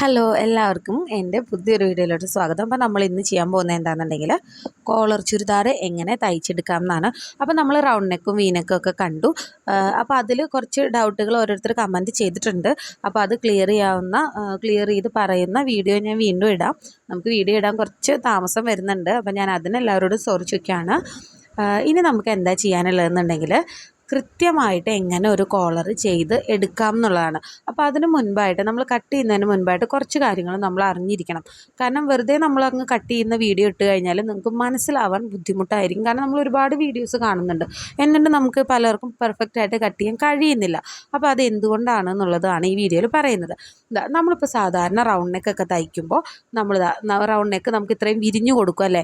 Hello എല്ലാവർക്കും എന്റെ പുതിയൊരു വീഡിയോയിലോട്ട് സ്വാഗതം. അപ്പോൾ നമ്മൾ ഇന്ന് ചെയ്യാൻ പോകുന്നത് എന്താണെന്നുണ്ടെങ്കിൽ കോളർ ചുരിദാർ എങ്ങനെ തയ്ച്ചെടുക്കാം എന്നാണ് അപ്പോൾ നമ്മൾ റൗണ്ട് നെക്കും വീനക്കും ഒക്കെ കണ്ടു. അപ്പോൾ അതിൽ കുറച്ച് ഡൗട്ടുകൾ ഓരോരുത്തർ കമന്റ് ചെയ്തിട്ടുണ്ട്. അപ്പോൾ അത് ക്ലിയർ ചെയ്യാവുന്ന ക്ലിയർ ചെയ്ത് പറയുന്ന വീഡിയോ ഞാൻ വീണ്ടും ഇടാം. നമുക്ക് വീഡിയോ ഇടാൻ കുറച്ച് താമസം വരുന്നുണ്ട്. അപ്പോൾ ഞാൻ അതിന് എല്ലാവരോടും സോറി ചോദിക്കുകയാണ് ഇനി നമുക്ക് എന്താ ചെയ്യാനുള്ളതെന്നുണ്ടെങ്കിൽ കൃത്യമായിട്ട് എങ്ങനെ ഒരു കോളർ ചെയ്ത് എടുക്കാം എന്നുള്ളതാണ്. അപ്പോൾ അതിന് മുൻപായിട്ട് നമ്മൾ കട്ട് ചെയ്യുന്നതിന് മുൻപായിട്ട് കുറച്ച് കാര്യങ്ങൾ നമ്മൾ അറിഞ്ഞിരിക്കണം. കാരണം വെറുതെ നമ്മൾ അങ്ങ് കട്ട് ചെയ്യുന്ന വീഡിയോ ഇട്ട് കഴിഞ്ഞാൽ നിങ്ങൾക്ക് മനസ്സിലാവാൻ ബുദ്ധിമുട്ടായിരിക്കും. കാരണം നമ്മൾ ഒരുപാട് വീഡിയോസ് കാണുന്നുണ്ട്. എന്നിട്ട് നമുക്ക് പലർക്കും പെർഫെക്റ്റ് ആയിട്ട് കട്ട് ചെയ്യാൻ കഴിയുന്നില്ല. അപ്പോൾ അത് എന്തുകൊണ്ടാണ് എന്നുള്ളതാണ് ഈ വീഡിയോയിൽ പറയുന്നത്. നമ്മളിപ്പോൾ സാധാരണ റൗണ്ട് നെക്കൊക്കെ തയ്ക്കുമ്പോൾ നമ്മൾ റൗണ്ട് നെക്ക് നമുക്ക് ഇത്രയും വിരിഞ്ഞു കൊടുക്കും അല്ലേ?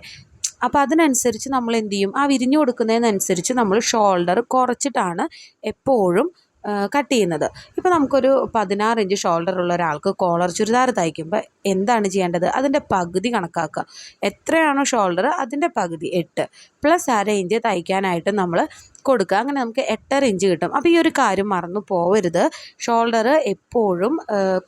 അപ്പോൾ അതിനനുസരിച്ച് നമ്മൾ എന്ത് ചെയ്യും? ആ വിരിഞ്ഞു കൊടുക്കുന്നതിനനുസരിച്ച് നമ്മൾ ഷോൾഡർ കുറച്ചിട്ടാണ് എപ്പോഴും കട്ട് ചെയ്യുന്നത്. ഇപ്പോൾ നമുക്കൊരു പതിനാറ് ഇഞ്ച് ഷോൾഡർ ഉള്ള ഒരാൾക്ക് കോളർ ചുരിദാർ തയ്ക്കുമ്പോൾ എന്താണ് ചെയ്യേണ്ടത്? അതിന്റെ പകുതി കണക്കാക്കുക. എത്രയാണോ ഷോൾഡർ അതിന്റെ പകുതി എട്ട്. പ്ലസ് അര ഇഞ്ച് തയ്ക്കാനായിട്ട് നമ്മൾ കൊടുക്കുക? അങ്ങനെ നമുക്ക് എട്ടര ഇഞ്ച് കിട്ടും. അപ്പോൾ ഈ ഒരു കാര്യം മറന്നു പോവരുത്. ഷോൾഡർ എപ്പോഴും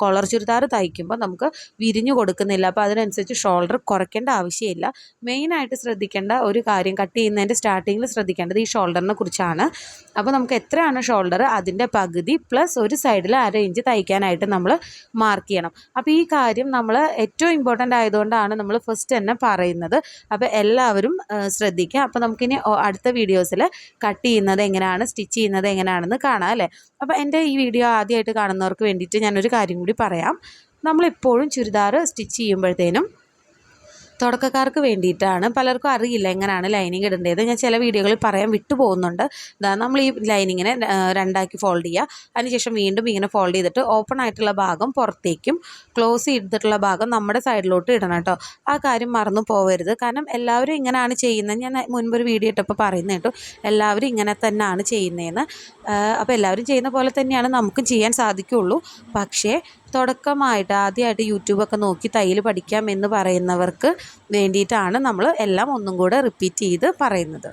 കോളർ ചുരിദാർ തയ്ക്കുമ്പോൾ നമുക്ക് വിരിഞ്ഞു കൊടുക്കുന്നില്ല. അപ്പോൾ അതിനനുസരിച്ച് ഷോൾഡർ കുറയ്ക്കേണ്ട ആവശ്യമില്ല. മെയിനായിട്ട് ശ്രദ്ധിക്കേണ്ട ഒരു കാര്യം കട്ട് ചെയ്യുന്നതിന്റെ സ്റ്റാർട്ടിങ്ങിൽ ശ്രദ്ധിക്കേണ്ടത് ഈ ഷോൾഡറിനെ കുറിച്ചാണ്. അപ്പോൾ നമുക്ക് എത്രയാണ് ഷോൾഡർ അതിന്റെ പകുതി പ്ലസ് ഒരു സൈഡിൽ അര ഇഞ്ച് തയ്ക്കാനായിട്ട് നമ്മൾ മാർക്ക് ചെയ്യണം. അപ്പോൾ ഈ കാര്യം നമ്മൾ ഏറ്റവും ഇമ്പോർട്ടന്റ് ആയതുകൊണ്ടാണ് നമ്മൾ ഫസ്റ്റ് തന്നെ പറയുന്നത്. അപ്പോൾ എല്ലാവരും ശ്രദ്ധിക്കുക. അപ്പോൾ നമുക്കിനി അടുത്ത വീഡിയോസിൽ കട്ട് ചെയ്യുന്നത് എങ്ങനെയാണ് സ്റ്റിച്ച് ചെയ്യുന്നത് എങ്ങനെയാണെന്ന് കാണാം അല്ലേ? അപ്പോൾ എന്റെ ഈ വീഡിയോ ആദ്യമായിട്ട് കാണുന്നവർക്ക് വേണ്ടിയിട്ട് ഞാനൊരു കാര്യം കൂടി പറയാം. നമ്മളെപ്പോഴും ചുരിദാർ സ്റ്റിച്ച് ചെയ്യുമ്പോഴത്തേനും തുടക്കക്കാർക്ക് വേണ്ടിയിട്ടാണ്. പലർക്കും അറിയില്ല എങ്ങനെയാണ് ലൈനിങ് ഇടേണ്ടത്. ഞാൻ ചില വീഡിയോകളിൽ പറയാൻ വിട്ടു പോകുന്നുണ്ട്. നമ്മൾ ഈ ലൈനിങ്ങിനെ രണ്ടാക്കി ഫോൾഡ് ചെയ്യുക അതിനുശേഷം വീണ്ടും ഇങ്ങനെ ഫോൾഡ് ചെയ്തിട്ട് ഓപ്പൺ ആയിട്ടുള്ള ഭാഗം പുറത്തേക്കും ക്ലോസ് ചെയ്തിട്ടുള്ള ഭാഗം നമ്മുടെ സൈഡിലോട്ട് ഇടണം കേട്ടോ. ആ കാര്യം മറന്നു പോകരുത് കാരണം എല്ലാവരും ഇങ്ങനെയാണ് ചെയ്യുന്നത്. ഞാൻ മുൻപൊരു വീഡിയോ ഇട്ടപ്പോൾ പറയുന്നത് കേട്ടോ. എല്ലാവരും ഇങ്ങനെ തന്നെയാണ് ചെയ്യുന്നതെന്ന്. അപ്പോൾ എല്ലാവരും ചെയ്യുന്ന പോലെ തന്നെയാണ് നമുക്കും ചെയ്യാൻ സാധിക്കുകയുള്ളൂ പക്ഷേ തുടക്കമായിട്ട് ആദ്യമായിട്ട് യൂട്യൂബൊക്കെ നോക്കി തയ്യൽ പഠിക്കാം എന്ന് പറയുന്നവർക്ക് വേണ്ടിയിട്ടാണ് നമ്മൾ എല്ലാം ഒന്നും കൂടെ റിപ്പീറ്റ് ചെയ്ത് പറയുന്നത്.